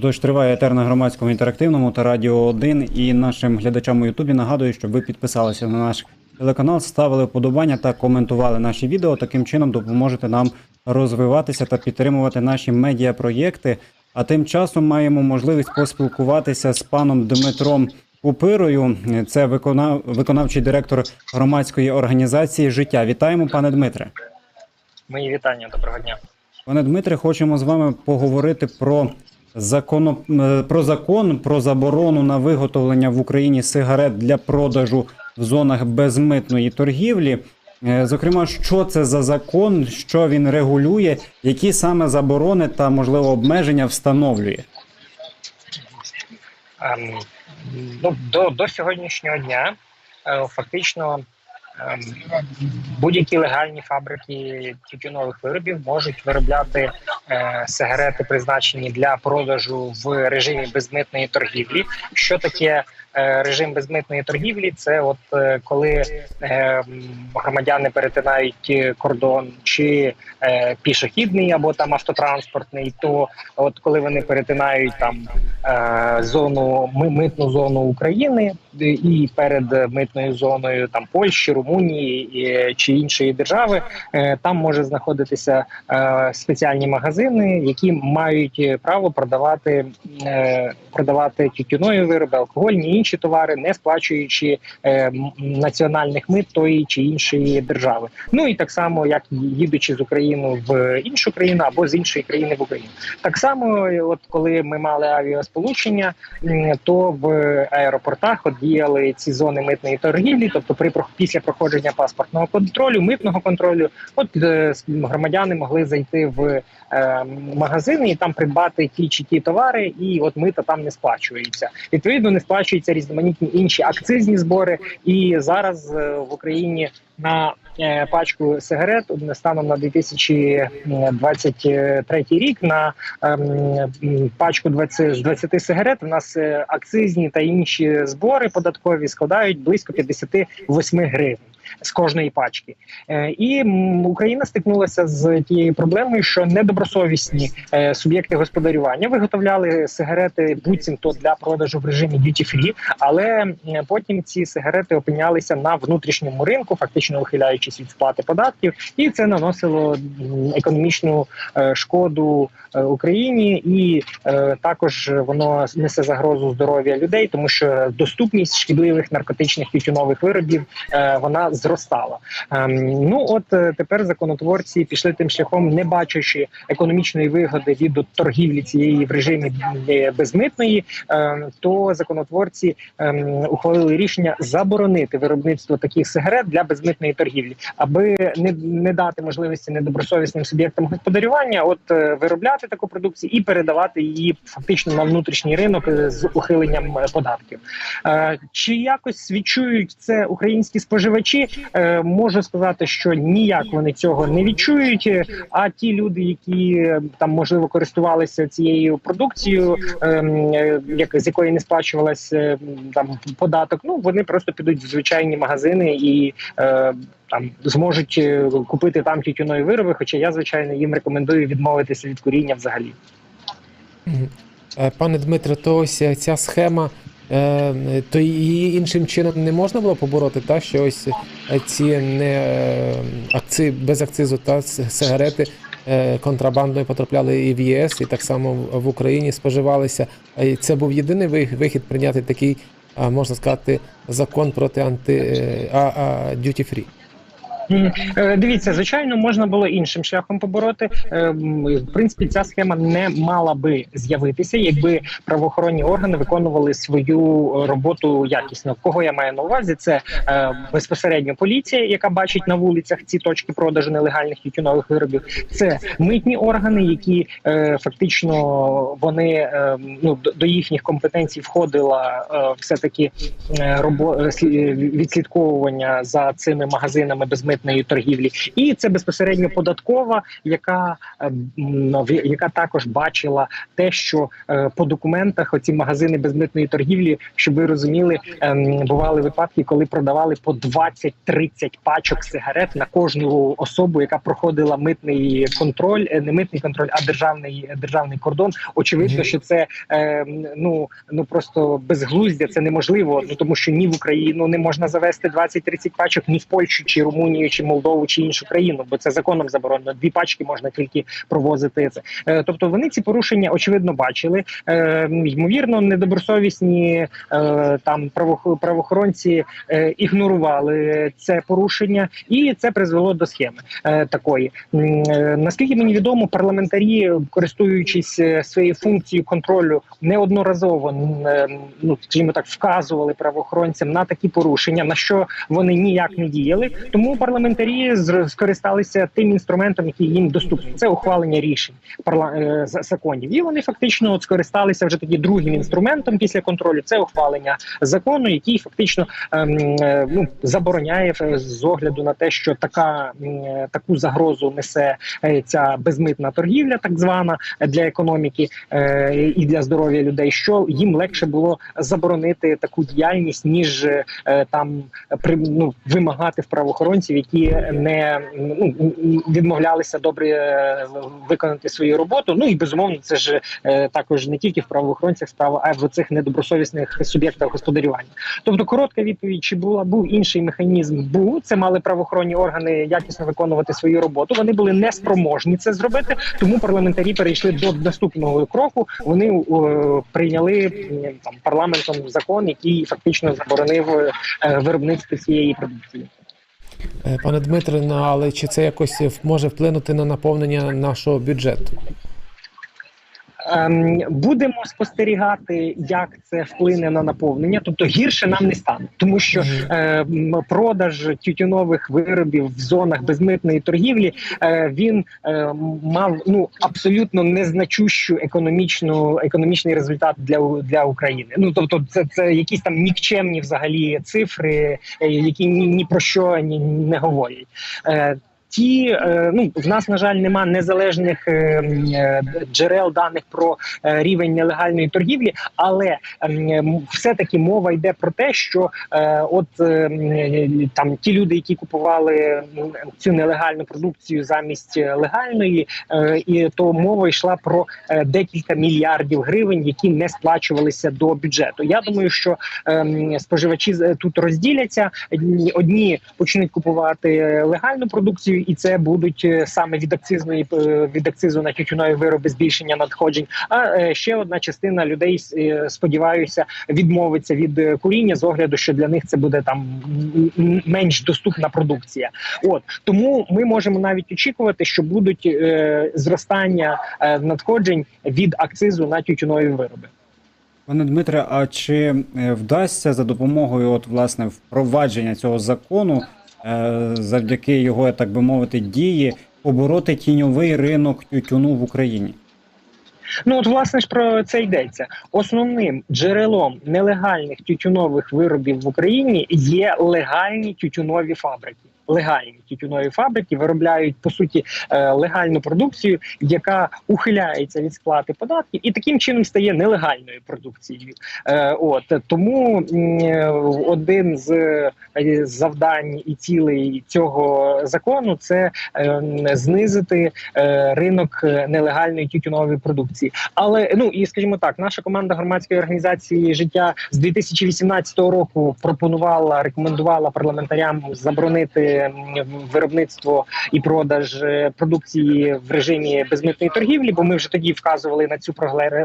Тож триває етер на громадському інтерактивному та радіо 1 і нашим глядачам у Ютубі нагадую, щоб ви підписалися на наш телеканал, ставили вподобання та коментували наші відео. Таким чином допоможете нам розвиватися та підтримувати наші медіапроєкти. А тим часом маємо можливість поспілкуватися з паном Дмитром Купирою. Це виконав... виконавчий директор громадської організації Життя. Вітаємо, пане Дмитре. Мої вітання, доброго дня. Пане Дмитре, хочемо з вами поговорити про закон, про закон про заборону на виготовлення в Україні сигарет для продажу в зонах безмитної торгівлі. Е, Зокрема, що це за закон, що він регулює, які саме заборони та можливо обмеження встановлює? Ем, ну, до, до сьогоднішнього дня е, фактично будь-які легальні фабрики тютюнових виробів можуть виробляти е, сигарети, призначені для продажу в режимі безмитної торгівлі. Що таке е, режим безмитної торгівлі? Це от е, коли е, громадяни перетинають кордон чи е, пішохідний або там автотранспортний, то от коли вони перетинають там е, зону ми- митну зону України і перед митною зоною там Польщі, Румунії е, чи іншої держави, е, там може знаходитися е, спеціальні магазини, які мають е, право продавати е, продавати тютюнові вироби, алкогольні інші товари, не сплачуючи е, національних мит тої чи іншої держави. Ну і так само, як їдучи з України в іншу країну або з іншої країни в Україну. Так само, е, от коли ми мали авіасполучення, то в аеропортах от діяли ці зони митної торгівлі, тобто при після проходження паспортного контролю, митного контролю, от е, громадяни могли зайти в е, магазини і там придбати ті чи ті товари, і от мита там не сплачується. Відповідно, не сплачуються різноманітні інші акцизні збори. І зараз е, в Україні на пачку сигарет одне станом на 2023 рік на ем, пачку 20, з 20 сигарет у нас е, акцизні та інші збори податкові складають близько 58 гривень. З кожної пачки, Е, і Україна стикнулася з тією проблемою, що недобросовісні е, суб'єкти господарювання виготовляли сигарети буцімто для продажу в режимі duty free, але потім ці сигарети опинялися на внутрішньому ринку, фактично ухиляючись від сплати податків, і це наносило економічну е, шкоду е, Україні, і е, також воно несе загрозу здоров'я людей, тому що доступність шкідливих наркотичних тютюнових виробів е, вона зростала. Ем, Ну от е, тепер законотворці пішли тим шляхом, не бачачи економічної вигоди від торгівлі цієї в режимі е, безмитної, ем, то законотворці ем, ухвалили рішення заборонити виробництво таких сигарет для безмитної торгівлі, аби не, не дати можливості недобросовісним суб'єктам господарювання, от е, виробляти таку продукцію і передавати її фактично на внутрішній ринок з ухиленням податків. Чи якось відчують це українські споживачі? Е, Можу сказати, що ніяк вони цього не відчують. е, А ті люди, які е, там можливо користувалися цією продукцією, як з якої не сплачувалась е, там податок, ну вони просто підуть в звичайні магазини і. Там зможуть купити там тютюнові вироби, хоча я звичайно їм рекомендую відмовитися від куріння взагалі. Пане Дмитре, то ось ця схема, е, то її іншим чином не можна було побороти, та що ось е, ці не е, акци, без акцизу та сигарети е, контрабандою потрапляли і в ЄС, і так само в- Україні споживалися. І Це був єдиний вих- вихід прийняти такий, можна сказати, закон проти анти е, а, а, duty free. Е, Дивіться, звичайно, можна було іншим шляхом побороти. Е, В принципі, ця схема не мала би з'явитися, якби правоохоронні органи виконували свою роботу якісно. Кого я маю на увазі? Це е, безпосередньо поліція, яка бачить на вулицях ці точки продажу нелегальних тютюнових виробів. Це митні органи, які фактично вони ну до- їхніх компетенцій входила все таки відслідковування за цими магазинами безмитної безмитної торгівлі, і це безпосередньо податкова, яка е, м, в- яка також бачила те, що е, по документах оці магазини безмитної торгівлі, щоб ви розуміли, ем, бували випадки, коли продавали по 20-30 пачок сигарет на кожну особу, яка проходила митний контроль, е, не митний контроль, а державний державний кордон. Очевидно, що це е, ну ну просто безглуздя, це неможливо. Ну тому що ні в Україну не можна завести 20-30 пачок, ні в Польщу, чи Румунію, чи Молдову, чи іншу країну, бо це законом заборонено. Дві пачки можна тільки провозити. Е, тобто вони ці порушення очевидно бачили. Е, ймовірно, недобросовісні е, там правоохоронці ігнорували це порушення, і це призвело до схеми такої. Наскільки мені відомо, парламентарі, користуючись своєю функцією контролю, неодноразово ну скажімо так, вказували правоохоронцям на такі порушення, на що вони ніяк не діяли. Тому парламентарі скористалися тим інструментом, який їм доступний. Це ухвалення рішень парла... е, законів. І вони фактично от скористалися вже тоді другим інструментом після контролю. Це ухвалення закону, який фактично ем, е, ну забороняє е, з огляду на те, що така таку загрозу несе ця безмитна торгівля, так звана для економіки е, і для здоров'я людей, що їм легше було заборонити таку діяльність, ніж е, там при ну, вимагати в правоохоронців, які не ну відмовлялися добре е, виконати свою роботу. Ну і безумовно, це ж е, також не тільки в правоохоронцях справа, а й в цих недобросовісних суб'єктах господарювання. Тобто, коротка відповідь, чи була був інший механізм? Був це мали правоохоронні органи якісно виконувати свою роботу. Вони були неспроможні це зробити, тому парламентарі перейшли до наступного кроку. Вони е, прийняли там парламентом закон, який фактично заборонив виробництво цієї продукції. Е, Пане Дмитре, ну, але чи це якось в- може вплинути на наповнення нашого бюджету? Ем, будемо спостерігати, як це вплине на наповнення. Тобто гірше нам не стане, тому що е, продаж тютюнових виробів в зонах безмитної торгівлі е, він е, мав ну абсолютно незначущу економічну економічний результат для для України. Ну тобто, це, це якісь там нікчемні взагалі цифри, е, які ні, ні про що ні, не говорять. Е, Ті е, ну в нас на жаль нема незалежних е, е, джерел даних про рівень нелегальної торгівлі, але все таки мова йде про те, що от там ті люди, які купували цю нелегальну продукцію замість легальної, і то мова йшла про декілька мільярдів гривень, які не сплачувалися до бюджету. Я думаю, що споживачі тут розділяться. Одні почнуть купувати легальну продукцію, і це будуть е, саме від акцизної е, від акцизу на тютюнові вироби збільшення надходжень. А е, ще одна частина людей сподіваюся відмовиться від куріння з огляду, що для них це буде там менш доступна продукція. От тому ми можемо навіть очікувати, що будуть зростання надходжень від акцизу на тютюнові вироби. Пане Дмитре, а чи вдасться за допомогою от, власне, впровадження цього закону, завдяки його, так би мовити, дії, побороти тіньовий ринок тютюну в Україні? Ну от власне ж про це йдеться. Основним джерелом нелегальних тютюнових виробів в Україні є легальні тютюнові фабрики. Легальні тютюнові фабрики виробляють по суті е, легальну продукцію, яка ухиляється від сплати податків, і таким чином стає нелегальною продукцією. Е, От тому е, один з завдань і цілей цього закону це знизити ринок нелегальної тютюнової продукції. Але ну і скажімо так, наша команда громадської організації життя з 2018 року пропонувала, рекомендувала парламентарям заборонити виробництво і продаж е, продукції в режимі безмитної торгівлі, бо ми вже тоді вказували на цю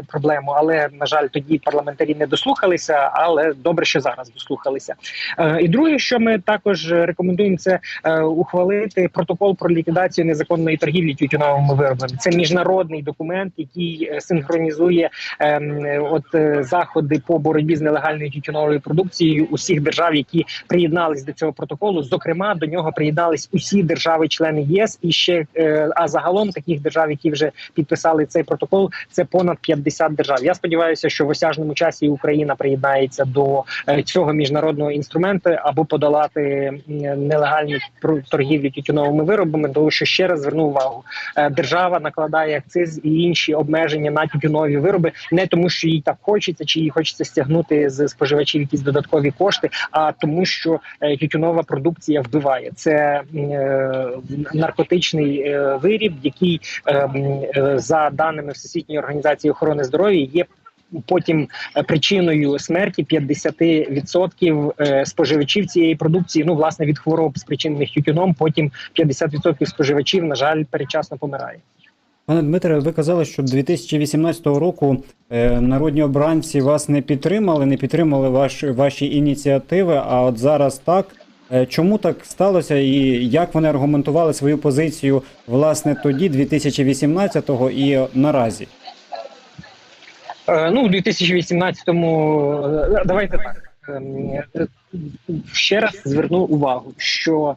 проблему. Але на жаль, тоді парламентарі не дослухалися. Але добре, що зараз дослухалися. Е, І друге, що ми також рекомендуємо, це е, ухвалити протокол про ліквідацію незаконної торгівлі тютюновими виробами. Це міжнародний документ, який синхронізує ем, от заходи по боротьбі з нелегальною тютюновою продукцією усіх держав, які приєднались до цього протоколу. Зокрема, до нього нього приєднались усі держави-члени ЄС, і ще е, а загалом таких держав, які вже підписали цей протокол, це понад 50 держав. Я сподіваюся, що в осяжному часі Україна приєднається до е, цього міжнародного інструменту, аби подолати м, нелегальну пр- тютюновими виробами. Тому що ще раз зверну увагу, е, держава накладає акциз і інші обмеження на тютюнові вироби, не тому, що їй так хочеться, чи їй хочеться стягнути з споживачів якісь додаткові кошти, а тому, що тютюнова продукція вбиває. Це е, наркотичний е, виріб, який е, за даними Всесвітньої організації охорони здоров'я є. Потім причиною смерті 50% е, споживачів цієї продукції, ну власне від хвороб, спричинених тютюном. Потім 50% споживачів, на жаль, передчасно помирає. Пане Дмитре, ви казали, що 2018 року народні обранці вас не підтримали, не підтримали ваш, ваші ініціативи. А от зараз так. Е, Чому так сталося, і як вони аргументували свою позицію власне тоді, 2018-го і наразі? Е, Ну, у 2018-му е, давайте так ем, ще раз зверну увагу, що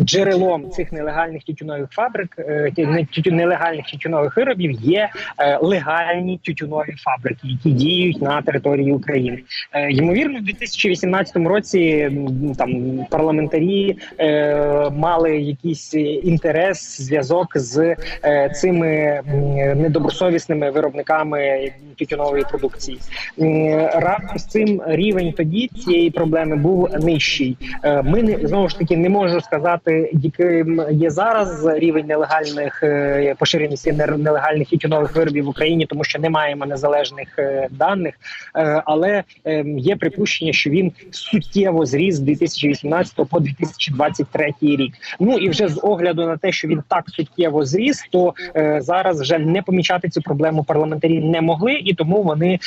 джерелом цих нелегальних тютюнових фабрик, е, нелегальних тютюнових виробів є е, легальні тютюнові фабрики, які діють на території України. Е, Ймовірно, в 2018 році там парламентарі мали якийсь інтерес, зв'язок з цими недобросовісними виробниками тютюнової продукції. Разом з цим рівень тоді цієї проблеми був нижчий. Ми не знову ж таки не можу сказати, яким є зараз рівень нелегальних е, поширеності нер- нелегальних тютюнових виробів в Україні, тому що не маємо незалежних е, даних. Е, Але е, є припущення, що він суттєво зріс з 2018 по 2023 рік. Ну і вже з огляду на те, що він так суттєво зріс, то зараз вже не помічати цю проблему парламентарі не могли, і тому вони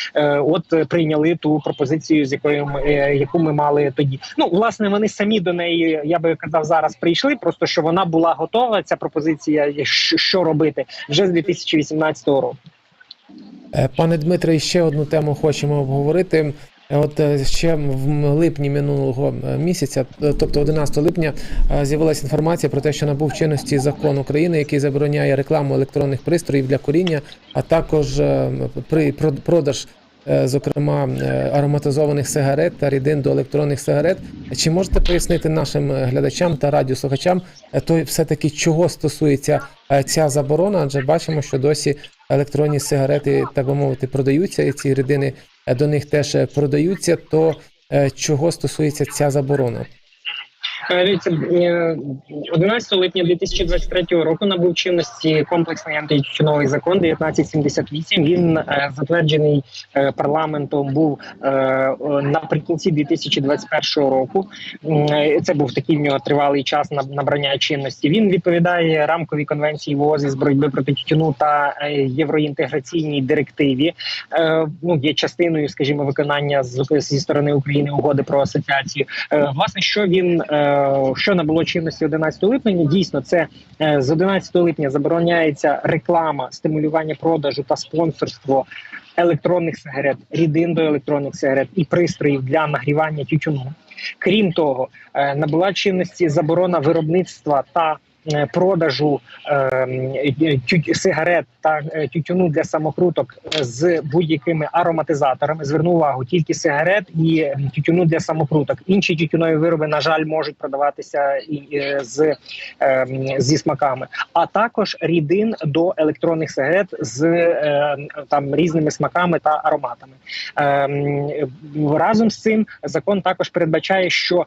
от прийняли ту пропозицію, з якою яку ми мали тоді. Ну власне, вони самі до неї, я би казав, зараз прийшли. Просто що вона була готова. Ця пропозиція, що, робити вже з 2018 року. Е, Пане Дмитре, ще одну тему хочемо обговорити. От е, ще в липні минулого е, місяця, тобто 11 липня, з'явилася інформація про те, що набув чинності закон України, який забороняє рекламу електронних пристроїв для куріння, а також при прод- продаж, зокрема е, ароматизованих сигарет та рідин до електронних сигарет. Чи можете пояснити нашим е, глядачам та радіослухачам, е, то все-таки чого стосується е, ця заборона? Адже бачимо, що досі електронні сигарети, так би мовити, продаються, і ці рідини е, до них теж е, продаються. То е, чого стосується ця заборона? Е, Дивіться, е, 11 липня 2023 року набув чинності комплексний антитютюновий закон 1978. Він е, затверджений е, парламентом був е, е, наприкінці 2021 року. Е, Це був такий в нього тривалий час на- набрання чинності. Він відповідає рамковій конвенції ВООЗ із боротьби проти тютюну та е, євроінтеграційній директиві. Е, Ну є частиною, скажімо, виконання зі сторони України угоди про асоціацію. Е, Власне, що він е, що набуло чинності 11 липня? Дійсно, це е, з 11 липня забороняється реклама, стимулювання продажу та спонсорство електронних сигарет, рідин до електронних сигарет і пристроїв для нагрівання тютюну. Крім того, е, набула чинності заборона виробництва та продажу ем, сигарет та е, тютюну для самокруток з будь-якими ароматизаторами. Зверну увагу тільки сигарет і е, тютюну для самокруток. Інші тютюнові вироби, на жаль, можуть продаватися і е, з зі смаками, а також рідин до електронних сигарет з е, там різними смаками та ароматами. Разом з цим закон також передбачає, що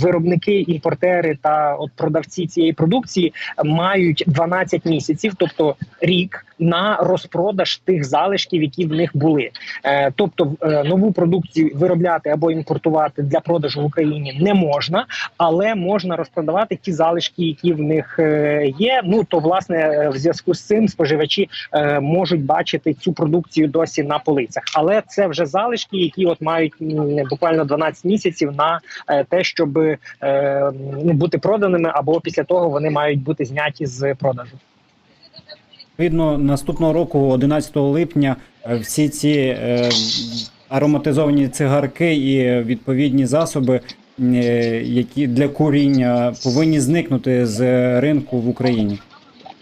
виробники, імпортери та от продавці цієї продукції мають 12 місяців, тобто рік, на розпродаж тих залишків, які в них були. Е, тобто, е, нову продукцію виробляти або імпортувати для продажу в Україні не можна, але можна розпродавати ті залишки, які в них е, є. Ну то власне в зв'язку з цим споживачі можуть бачити цю продукцію досі на полицях. Але це вже залишки, які от мають буквально 12 місяців на те, щоб бути проданими, або після того вони мають бути зняті з продажу. Відповідно, наступного року, 11 липня, е, всі ці е, ароматизовані цигарки і відповідні засоби е, які для куріння повинні зникнути з ринку в Україні?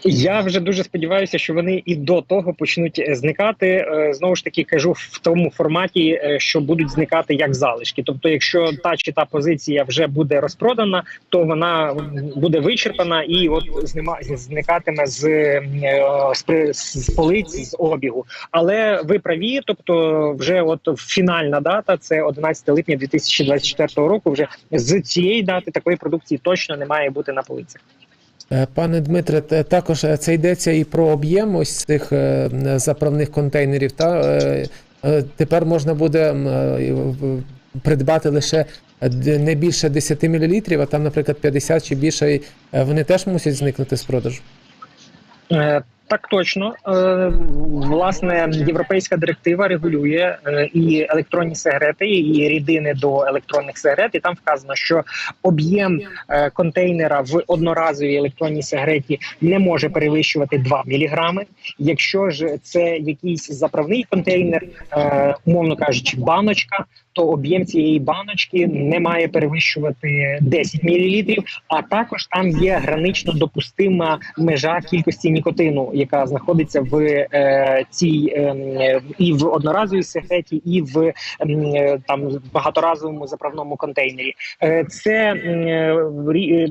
Я вже дуже сподіваюся, що вони і до того почнуть е, зникати. Е, Знову ж таки кажу в тому форматі, е, що будуть зникати як залишки. Тобто, якщо та чи та позиція вже буде розпродана, то вона буде вичерпана і от зникатиме з, з, з полиць з обігу. Але ви праві, тобто, вже от фінальна дата це 11 липня 2024 року. Вже з цієї дати такої продукції точно не має бути на полицях. Е, Пане Дмитре, також е, це йдеться і про об'єм ось цих е, заправних контейнерів. Та тепер можна буде придбати лише не більше 10 мл, а там, наприклад, 50 чи більше. Вони теж мусять зникнути з продажу. Так точно, Е, власне, європейська директива регулює е, і електронні сигарети, і рідини до електронних сигарет. І там вказано, що об'єм е, контейнера в одноразовій електронній сигареті не може перевищувати 2 міліграми. Якщо ж це якийсь заправний контейнер, умовно кажучи, баночка, то об'єм цієї баночки не має перевищувати 10 мл, а також там є гранично допустима межа кількості нікотину, яка знаходиться в е, цій е, і в одноразовій сигареті, і в е, там багаторазовому заправному контейнері. Е, це е,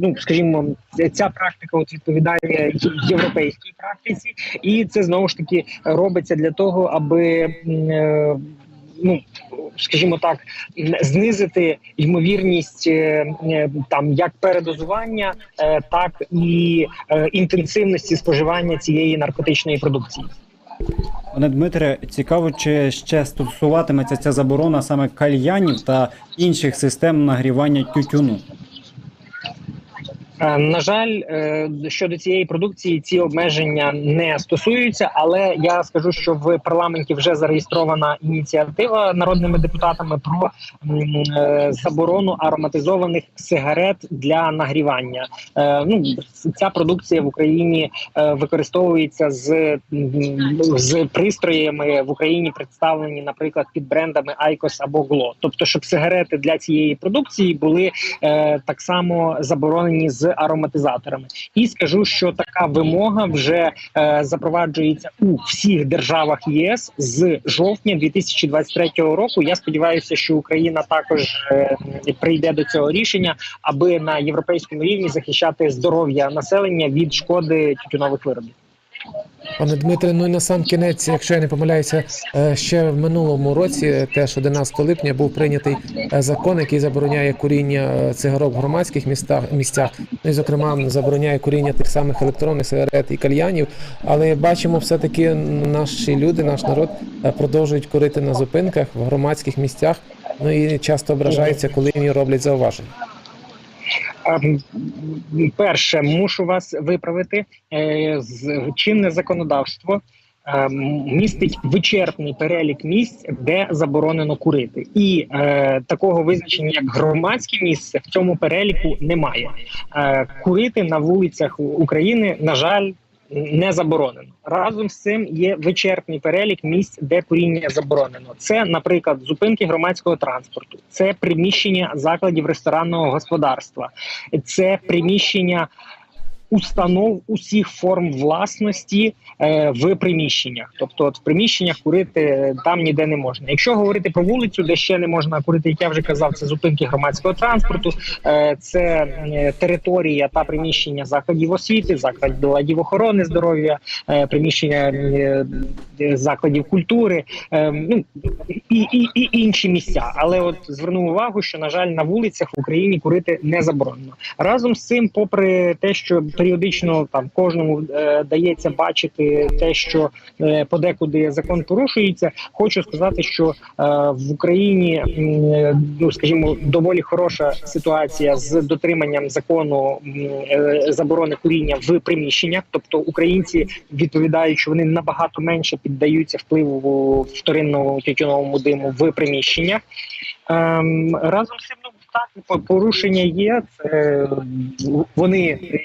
ну скажімо, ця практика от відповідає європейській практиці, і це знову ж таки робиться для того, аби е, ну скажімо так, знизити ймовірність е, е, там як передозування, е, так і інтенсивності споживання цієї наркотичної продукції. Пане Дмитре, цікаво, чи ще стосуватиметься ця заборона саме кальянів та інших систем нагрівання тютюну? Е, На жаль, е, щодо цієї продукції ці обмеження не стосуються, але я скажу, що в парламенті вже зареєстрована ініціатива народними депутатами про е, заборону ароматизованих сигарет для нагрівання. Ну ця продукція в Україні використовується з, з пристроями в Україні представлені, наприклад, під брендами IQOS або GLO. Тобто, щоб сигарети для цієї продукції були так само заборонені з ароматизаторами. І скажу, що така вимога вже е, запроваджується у всіх державах ЄС з жовтня 2023 року. Я сподіваюся, що Україна також е, прийде до цього рішення, аби на європейському рівні захищати здоров'я населення від шкоди тютюнових виробів. Пане Дмитре, ну і на сам кінець, якщо я не помиляюся, е, ще в минулому році, теж 11 липня, був прийнятий е, закон, який забороняє куріння е, цигарок в громадських містах місцях. Ну і зокрема забороняє куріння тих самих електронних сигарет і кальянів. Але бачимо, все-таки наші люди, наш народ продовжують курити на зупинках в громадських місцях. Ну і часто ображаються, коли їм роблять зауваження. Ем, Перше, мушу вас виправити. Е, з- Чинне законодавство ем, містить вичерпний перелік місць, де заборонено курити, і е, такого визначення, як громадське місце, в цьому переліку немає. Е, курити на вулицях України, на жаль. Не заборонено разом з цим є вичерпний перелік місць, де куріння заборонено. Це, наприклад, зупинки громадського транспорту, це приміщення закладів ресторанного господарства, це приміщення установ усіх форм власності е, в приміщеннях. Тобто, от в приміщеннях курити там ніде не можна. Якщо говорити про вулицю, де ще не можна курити, як я вже казав, це зупинки громадського транспорту, е, це е, територія та приміщення закладів освіти, закладів охорони здоров'я, е, приміщення е, е, закладів культури, е, ну і, і, і інші місця. Але от зверну увагу, що на жаль на вулицях в Україні курити не заборонено. Разом з цим, попри те, що періодично там кожному е, дається бачити те, що е, подекуди закон порушується, хочу сказати, що е, в Україні е, ну скажімо доволі хороша ситуація з дотриманням закону е, заборони куріння в приміщеннях. Тобто українці відповідають, що вони набагато менше піддаються впливу вторинного тютюновому диму в приміщеннях. Ем, разом з цим Так, порушення є, це вони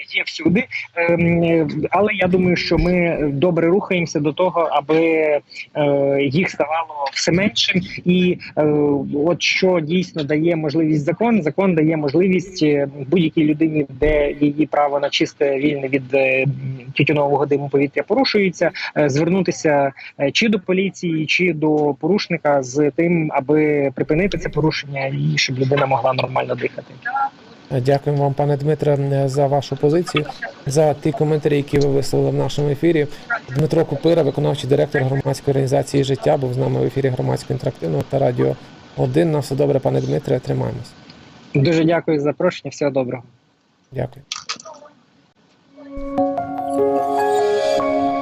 є всюди. Ем, Але я думаю, що ми добре рухаємося до того, аби е, їх ставало все меншим. І е, от що дійсно дає можливість закон, закон дає можливість е, будь-якій людині, де її право на чисте вільне від тютюнового диму повітря порушується, звернутися чи до поліції, чи до порушника з тим, аби припинити це порушення і щоб людина могла нормально дихати. Дякуємо вам, пане Дмитре, за вашу позицію, за ті коментарі, які ви висловили в нашому ефірі. Дмитро Купира, виконавчий директор громадської організації життя, був з нами в ефірі громадського інтерактивного та радіо 1. На все добре, пане Дмитре, тримаємось. Дуже дякую за запрошення. Всього доброго. Дякую.